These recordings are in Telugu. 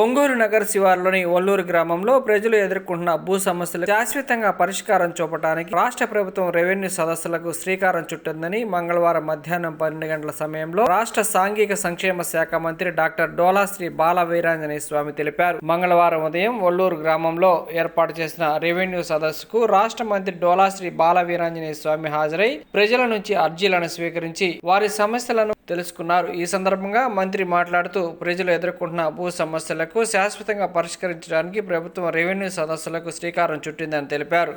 ఒంగోలు నగర్ శివారులోని ఒల్లూరు గ్రామంలో ప్రజలు ఎదుర్కొంటున్న భూ సమస్యలు శాశ్వతంగా పరిష్కారం చూపడానికి రాష్ట్ర ప్రభుత్వం రెవెన్యూ సదస్సులకు శ్రీకారం చుట్టిందని మంగళవారం మధ్యాహ్నం పన్నెండు గంటల సమయంలో రాష్ట్ర సాంఘిక సంక్షేమ శాఖ మంత్రి డాక్టర్ డోలా శ్రీ బాల వీరాంజనేయ స్వామి తెలిపారు. మంగళవారం ఉదయం ఒల్లూరు గ్రామంలో ఏర్పాటు చేసిన రెవెన్యూ సదస్సుకు రాష్ట్ర మంత్రి డోలా శ్రీ బాల వీరాంజనేయ స్వామి హాజరై ప్రజల నుంచి అర్జీలను స్వీకరించి వారి సమస్యలను తెలుసుకున్నారు. ఈ సందర్భంగా మంత్రి మాట్లాడుతూ ప్రజలు ఎదుర్కొంటున్న భూ సమస్యలు సమస్యలకు శాశ్వతంగా పరిష్కరించడానికి ప్రభుత్వం రెవెన్యూ సదస్సులకు శ్రీకారం చుట్టిందని తెలిపారు.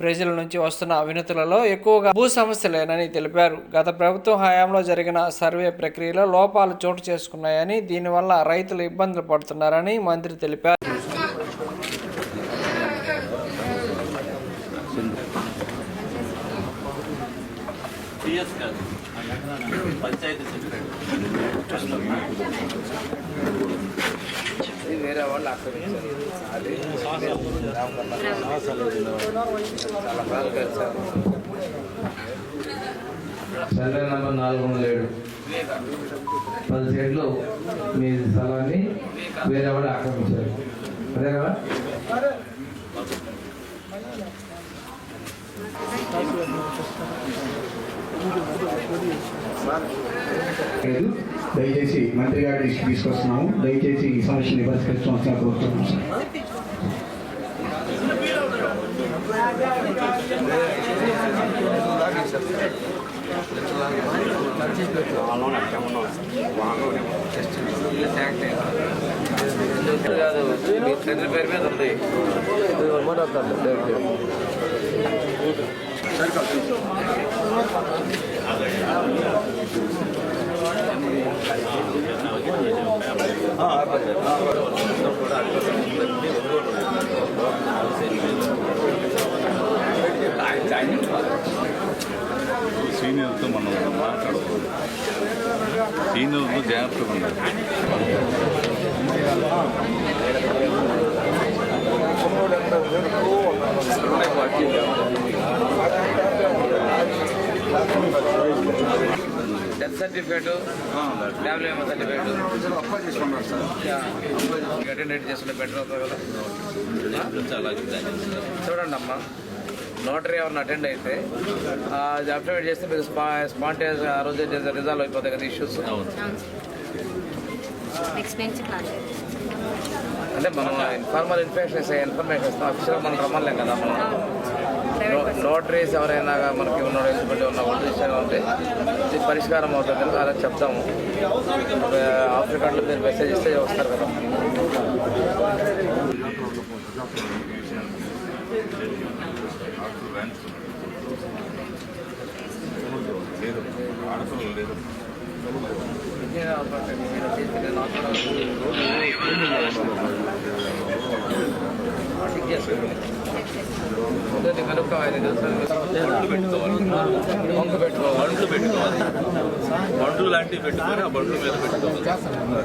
ప్రజల నుంచి వస్తున్న వినతులలో ఎక్కువగా భూ సమస్యలేనని తెలిపారు. గత ప్రభుత్వం హయాంలో జరిగిన సర్వే ప్రక్రియలో లోపాలు చోటు చేసుకున్నాయని దీనివల్ల రైతులు ఇబ్బందులు పడుతున్నారని మంత్రి తెలిపారు. పంచాయతీ సెక్రటరీ వేరే వాళ్ళు ఆక్రమించారు అది చాలా బాగా కలిసారు సర్వే నంబర్ నాలుగు వందల ఏడు. పది సెంట్లు మీ స్థలాన్ని వేరే వాళ్ళు ఆక్రమించారు. అదే కదా? లేదు దయచేసి మంత్రి గారి దృష్టికి తీసుకొస్తున్నాము. దయచేసి ఈ సమస్యని పరిష్కరించవలసిన కోరుతున్నాము సార్ కాదు పేరు మీద ఉంది సీనియర్తో మనం మాట్లాడకూడదు సీనియర్తో జాగ్రత్తగా ఉండాలి death certificate. Family member certificate. Attendant చేసుకుంటే బెటర్ అవుతుంది కదా. చూడండి అమ్మా నోటరీ ఎవరిని అటెండ్ అయితే ఆ, అది అప్డేట్ చేస్తే మీకు స్పా స్పాంటేజ్ ఆ రోజు రిజాల్వ్ అయిపోతాయి కదా ఇష్యూస్. అంటే మనం ఇన్ఫార్మల్ ఇన్ఫర్మేషన్ ఇస్తే ఇన్ఫర్మేషన్ ఇస్తాం. అఫీషియల్ మనం రమ్మలేం కదా మనం నోటరీస్ ఎవరైనా మనకి ఉన్న ఎలిజిబిలిటీ ఉన్న వాళ్ళు ఇష్టంగా ఉంటే ఇది పరిష్కారం అవుతుంది కనుక అలా చెప్తాము. ఆఫ్రికాలో మీరు మెసేజ్ ఇస్తే వస్తారు కదా. లేదు. ఆడపిల్లలు లేదు వంక పెట్టుకోవాలి బండ్లు పెట్టుకోవాలి బండ్లు లాంటివి పెట్టుకొని ఆ బండ్ల మీద పెట్టుకోవాలి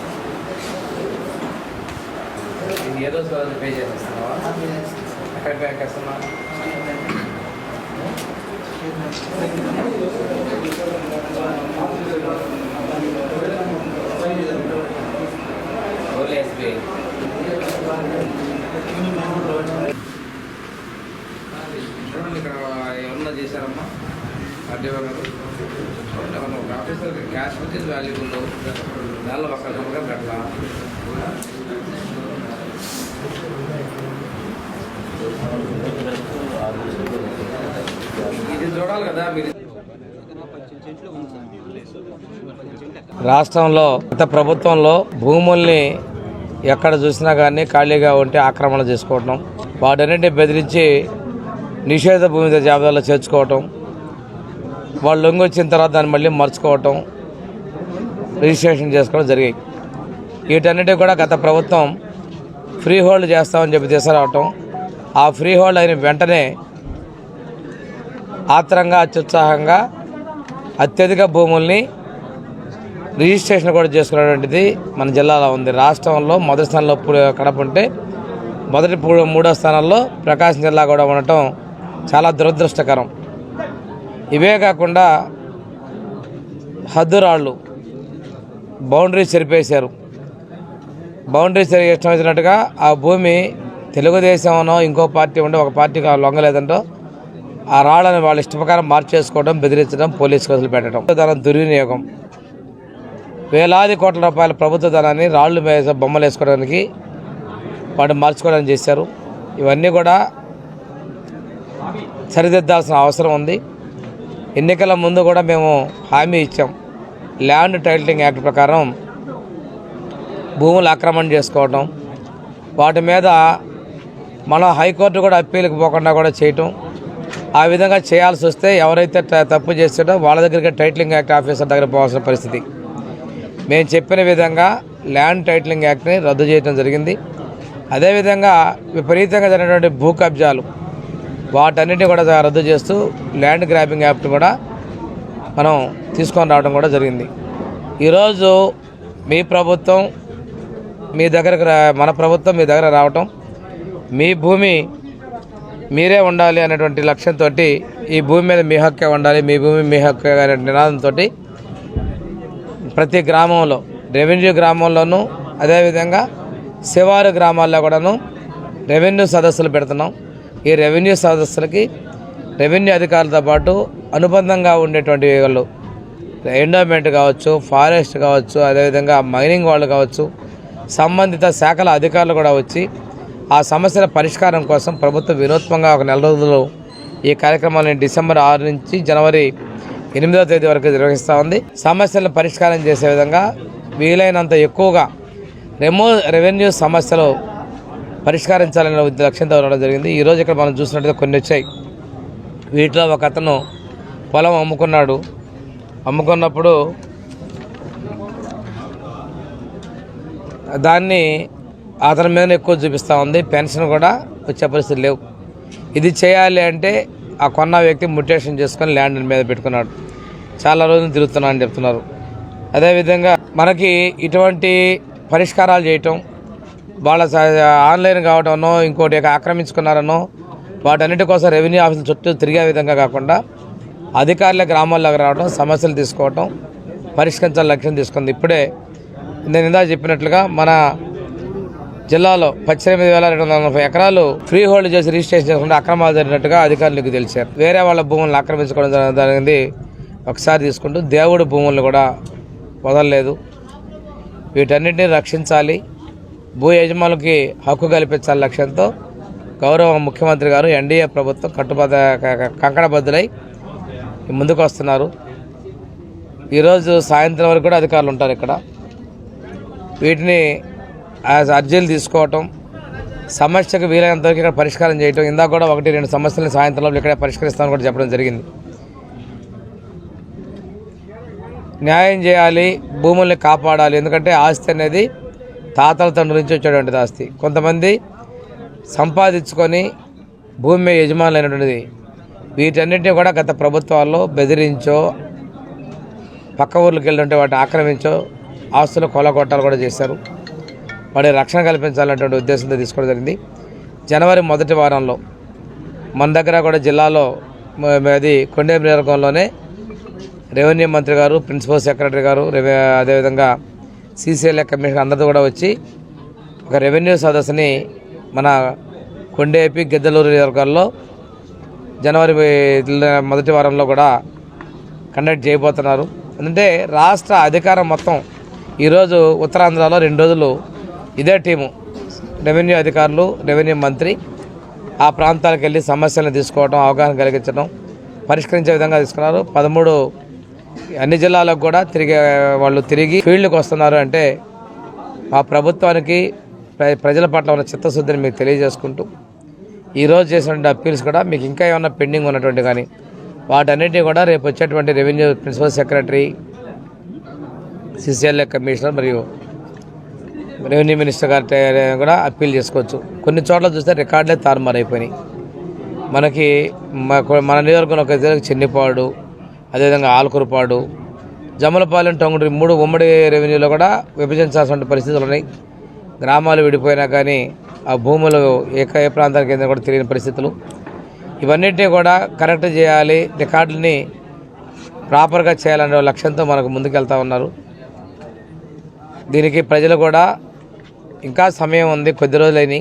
ఏదో రోజు పే చేస్తున్నావా ఎక్కడ పే చేస్తున్నావా? ఓన్లీ ఎస్బీఐ చూడండి ఇక్కడ ఏమన్నా చేశారమ్మా? అడ్డే మనం ఒక ఆఫీసర్ క్యాష్ వచ్చేసి వాల్యుబుల్ దానిలో ఒక సంవత్సరం పెట్టాలా ఇది చూడాలి కదా మీరు రాష్ట్రంలో గత ప్రభుత్వంలో భూముల్ని ఎక్కడ చూసినా కానీ ఖాళీగా ఉంటే ఆక్రమణ చేసుకోవటం వాటన్నింటినీ బెదిరించి నిషేధ భూమి జాబితాలో చేర్చుకోవటం వాళ్ళు లొంగి వచ్చిన తర్వాత దాన్ని మళ్ళీ మర్చుకోవటం రిజిస్ట్రేషన్ చేసుకోవడం జరిగాయి. వీటన్నిటి కూడా గత ప్రభుత్వం ఫ్రీ హోల్డ్ చేస్తామని చెప్పి తీసుకురావటం. ఆ ఫ్రీ హోల్డ్ అయిన వెంటనే ఆత్రంగా అత్యుత్సాహంగా అత్యధిక భూముల్ని రిజిస్ట్రేషన్ కూడా చేసుకున్నటువంటిది మన జిల్లాలో ఉంది. రాష్ట్రంలో మొదటి స్థానంలో కడప ఉంటే మొదటి మూడో స్థానంలో ప్రకాశం జిల్లా కూడా ఉండటం చాలా దురదృష్టకరం. ఇవే కాకుండా హద్దురాళ్ళు బౌండరీ చెరిపేశారు. బౌండరీ సరిగ్గా ఇష్టం వచ్చినట్టుగా ఆ భూమి తెలుగుదేశంలో ఇంకో పార్టీ ఉంటే ఒక పార్టీకి లొంగలేదంటో ఆ రాళ్ళని వాళ్ళ ఇష్టప్రకారం మార్చేసుకోవడం బెదిరించడం పోలీసు కేసులు పెట్టడం. ధనం దుర్వినియోగం. వేలాది కోట్ల రూపాయల ప్రభుత్వ ధనాన్ని రాళ్ళు వేస బొమ్మలు వేసుకోవడానికి వాటిని మార్చుకోవడానికి చేశారు. ఇవన్నీ కూడా సరిదిద్దాల్సిన అవసరం ఉంది. ఎన్నికల ముందు కూడా మేము హామీ ఇచ్చాం. ల్యాండ్ టైటిలింగ్ యాక్ట్ ప్రకారం భూములు ఆక్రమణ చేసుకోవటం వాటి మీద మన హైకోర్టు కూడా అప్పీలకు పోకుండా కూడా చేయటం. ఆ విధంగా చేయాల్సి వస్తే ఎవరైతే తప్పు చేస్తాడో వాళ్ళ దగ్గరికి టైటిలింగ్ యాక్ట్ ఆఫీసర్ దగ్గర పోవాల్సిన పరిస్థితి. మేము చెప్పిన విధంగా ల్యాండ్ టైటిలింగ్ యాక్ట్ని రద్దు చేయడం జరిగింది. అదేవిధంగా విపరీతంగా జరిగినటువంటి భూ కబ్జాలు వాటన్నిటిని కూడా రద్దు చేస్తూ ల్యాండ్ గ్రాబింగ్ యాక్ట్ కూడా మనం తీసుకొని రావడం కూడా జరిగింది. ఈరోజు మీ ప్రభుత్వం మీ దగ్గరకు రా మన ప్రభుత్వం మీ దగ్గర రావటం మీ భూమి మీరే ఉండాలి అనేటువంటి లక్ష్యంతో ఈ భూమి మీద మీ హక్కే ఉండాలి మీ భూమి మీ హక్కే అనే నినాదంతో ప్రతి గ్రామంలో రెవెన్యూ గ్రామంలోనూ అదేవిధంగా శివారు గ్రామాల్లో కూడాను రెవెన్యూ సదస్సులు పెడుతున్నాం. ఈ రెవెన్యూ సదస్సులకి రెవెన్యూ అధికారులతో పాటు అనుబంధంగా ఉండేటువంటి వాళ్ళు ఎండోమెంట్ కావచ్చు ఫారెస్ట్ కావచ్చు అదేవిధంగా మైనింగ్ వాళ్ళు కావచ్చు సంబంధిత శాఖల అధికారులు కూడా వచ్చి ఆ సమస్యల పరిష్కారం కోసం ప్రభుత్వం వినూత్నంగా ఒక నెల రోజులు ఈ కార్యక్రమాన్ని డిసెంబర్ ఆరు నుంచి జనవరి ఎనిమిదవ తేదీ వరకు నిర్వహిస్తూ ఉంది. సమస్యలను పరిష్కారం చేసే విధంగా వీలైనంత ఎక్కువగా రెమో రెవెన్యూ సమస్యలు పరిష్కరించాలనే లక్ష్యంతో ఉండడం జరిగింది. ఈరోజు ఇక్కడ మనం చూసినట్టుగా కొన్ని వచ్చాయి. వీటిలో ఒక అతను పొలం అమ్ముకున్నాడు. అమ్ముకున్నప్పుడు దాన్ని అతని మీద ఎక్కువ చూపిస్తూ ఉంది. పెన్షన్ కూడా వచ్చే పరిస్థితి లేవు. ఇది చేయాలి అంటే ఆ కొన్న వ్యక్తి ముటేషన్ చేసుకొని ల్యాండ్ మీద పెట్టుకున్నాడు. చాలా రోజులు తిరుగుతున్నా అని చెప్తున్నారు. అదేవిధంగా మనకి ఇటువంటి పరిష్కారాలు చేయటం వాళ్ళ ఆన్లైన్ కావటమనో ఇంకోటి ఆక్రమించుకున్నారనో వాటన్నిటి కోసం రెవెన్యూ ఆఫీసుల చుట్టూ తిరిగే విధంగా కాకుండా అధికారుల గ్రామాల్లోకి రావడం సమస్యలు తీసుకోవటం పరిష్కరించాలని లక్ష్యం తీసుకుంది. ఇప్పుడే నేను ఇందా చెప్పినట్లుగా మన జిల్లాలో పద్దెనిమిది వేల రెండు వందల నలభై ఎకరాలు ఫ్రీ హోల్డ్ చేసి రిజిస్ట్రేషన్ చేసుకుంటే అక్రమాలు జరిగినట్టుగా అధికారులకు తెలిసారు. వేరే వాళ్ళ భూములను ఆక్రమించుకోవడం జరిగింది. ఒకసారి తీసుకుంటూ దేవుడి భూములను కూడా వదలలేదు. వీటన్నిటిని రక్షించాలి. భూ యజమానులకి హక్కు కల్పించాలి లక్ష్యంతో గౌరవ ముఖ్యమంత్రి గారు ఎన్డీఏ ప్రభుత్వం కట్టుబద్ద క- కంకణబద్దులై ముందుకు వస్తున్నారు ఈరోజు సాయంత్రం వరకు కూడా అధికారులు ఉంటారు ఇక్కడ. వీటిని అర్జీలు తీసుకోవటం సమస్యకు వీలైనంత వరకు ఇక్కడ పరిష్కారం చేయటం ఇందాక కూడా ఒకటి రెండు సమస్యలను సాయంత్రంలో ఇక్కడే పరిష్కరిస్తామని కూడా చెప్పడం జరిగింది. న్యాయం చేయాలి భూముల్ని కాపాడాలి ఎందుకంటే ఆస్తి అనేది తాతల తండ్రి నుంచి వచ్చేటువంటిది ఆస్తి. కొంతమంది సంపాదించుకొని భూమి మీద యజమానులు అయినటువంటిది వీటన్నిటిని కూడా గత ప్రభుత్వాల్లో బెదిరించో పక్క ఊర్లకు వెళ్ళుంటే వాటిని ఆక్రమించో ఆస్తులు కొలగొట్టాలు కూడా చేశారు. వాడి రక్షణ కల్పించాలన్నటువంటి ఉద్దేశంతో తీసుకోవడం జరిగింది. జనవరి మొదటి వారంలో మన దగ్గర కూడా జిల్లాలో అది కొండేపు నియోజకవర్గంలోనే రెవెన్యూ మంత్రి గారు ప్రిన్సిపల్ సెక్రటరీ గారు రెవె అదేవిధంగా సీసీఎల్ఏ కమిషనర్ అందరితో కూడా వచ్చి ఒక రెవెన్యూ సదస్సుని మన కొండేపి గిద్దలూరు నియోజకవర్గాల్లో జనవరి మొదటి వారంలో కూడా కండక్ట్ చేయబోతున్నారు. ఎందుకంటే రాష్ట్ర అధికారం మొత్తం ఈరోజు ఉత్తరాంధ్రలో రెండు రోజులు ఇదే టీము. రెవెన్యూ అధికారులు రెవెన్యూ మంత్రి ఆ ప్రాంతాలకు వెళ్ళి సమస్యలను తీసుకోవడం అవగాహన కలిగించడం పరిష్కరించే విధంగా తీసుకున్నారు. పదమూడు అన్ని జిల్లాలకు కూడా తిరిగే వాళ్ళు తిరిగి ఫీల్డ్కి వస్తున్నారు అంటే మా ప్రభుత్వానికి ప్ర- ప్రజల పట్ల ఉన్న చిత్తశుద్ధిని మీకు తెలియజేసుకుంటూ ఈరోజు చేసినటువంటి అప్పీల్స్ కూడా మీకు ఇంకా ఏమైనా పెండింగ్ ఉన్నటువంటి కానీ వాటన్నిటిని కూడా రేపు వచ్చేటువంటి revenue principal secretary CCLA commissioner మరియు రెవెన్యూ మినిస్టర్ గారి కూడా అప్పీల్ చేసుకోవచ్చు. కొన్ని చోట్ల చూస్తే రికార్డులే తారుమారైపోయినాయి. మనకి మన నియోజకవర్గంలో ఒక దగ్గర చెన్నిపాడు అదేవిధంగా ఆలకూరుపాడు జమలపాలెం టొంగుడి మూడు ఉమ్మడి రెవెన్యూలో కూడా విభజించాల్సిన పరిస్థితులు ఉన్నాయి. గ్రామాలు విడిపోయినా కానీ ఆ భూములు ఏక ఏ ప్రాంతానికి ఏదైనా కూడా తెలియని పరిస్థితులు. ఇవన్నిటినీ కూడా కరెక్ట్ చేయాలి రికార్డులని ప్రాపర్గా చేయాలనే లక్ష్యంతో మనకు ముందుకెళ్తా ఉన్నారు. దీనికి ప్రజలు కూడా ఇంకా సమయం ఉంది కొద్ది రోజులైన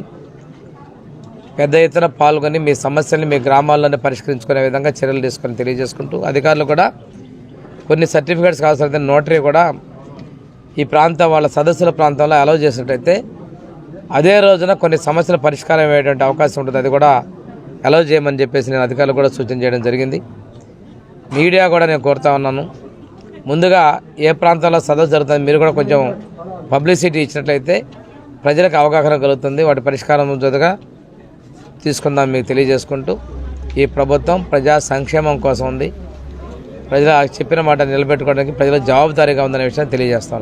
పెద్ద ఎత్తున పాల్గొని మీ సమస్యల్ని మీ గ్రామాల్లోనే పరిష్కరించుకునే విధంగా చర్యలు తీసుకొని తెలియజేసుకుంటూ అధికారులు కూడా కొన్ని సర్టిఫికేట్స్ కావాల్సిన నోటరీ కూడా ఈ ప్రాంతం వాళ్ళ సదస్సుల ప్రాంతంలో అలౌ చేసినట్టయితే అదే రోజున కొన్ని సమస్యల పరిష్కారం అయ్యేటువంటి అవకాశం ఉంటుంది. అది కూడా అలౌ చేయమని చెప్పేసి నేను అధికారులు కూడా సూచన చేయడం జరిగింది. మీడియా కూడా నేను కోరుతా ఉన్నాను. ముందుగా ఏ ప్రాంతంలో సదస్సు జరుగుతుంది మీరు కూడా కొంచెం పబ్లిసిటీ ఇచ్చినట్లయితే ప్రజలకు అవగాహన కలుగుతుంది. వాటి పరిష్కారం జొదగా తీసుకుందాం మీకు తెలియజేసుకుంటూ ఈ ప్రభుత్వం ప్రజా సంక్షేమం కోసం ఉంది. ప్రజలు చెప్పిన మాట నిలబెట్టుకోవడానికి ప్రజల జవాబుదారీగా ఉందనే విషయాన్ని తెలియజేస్తాను.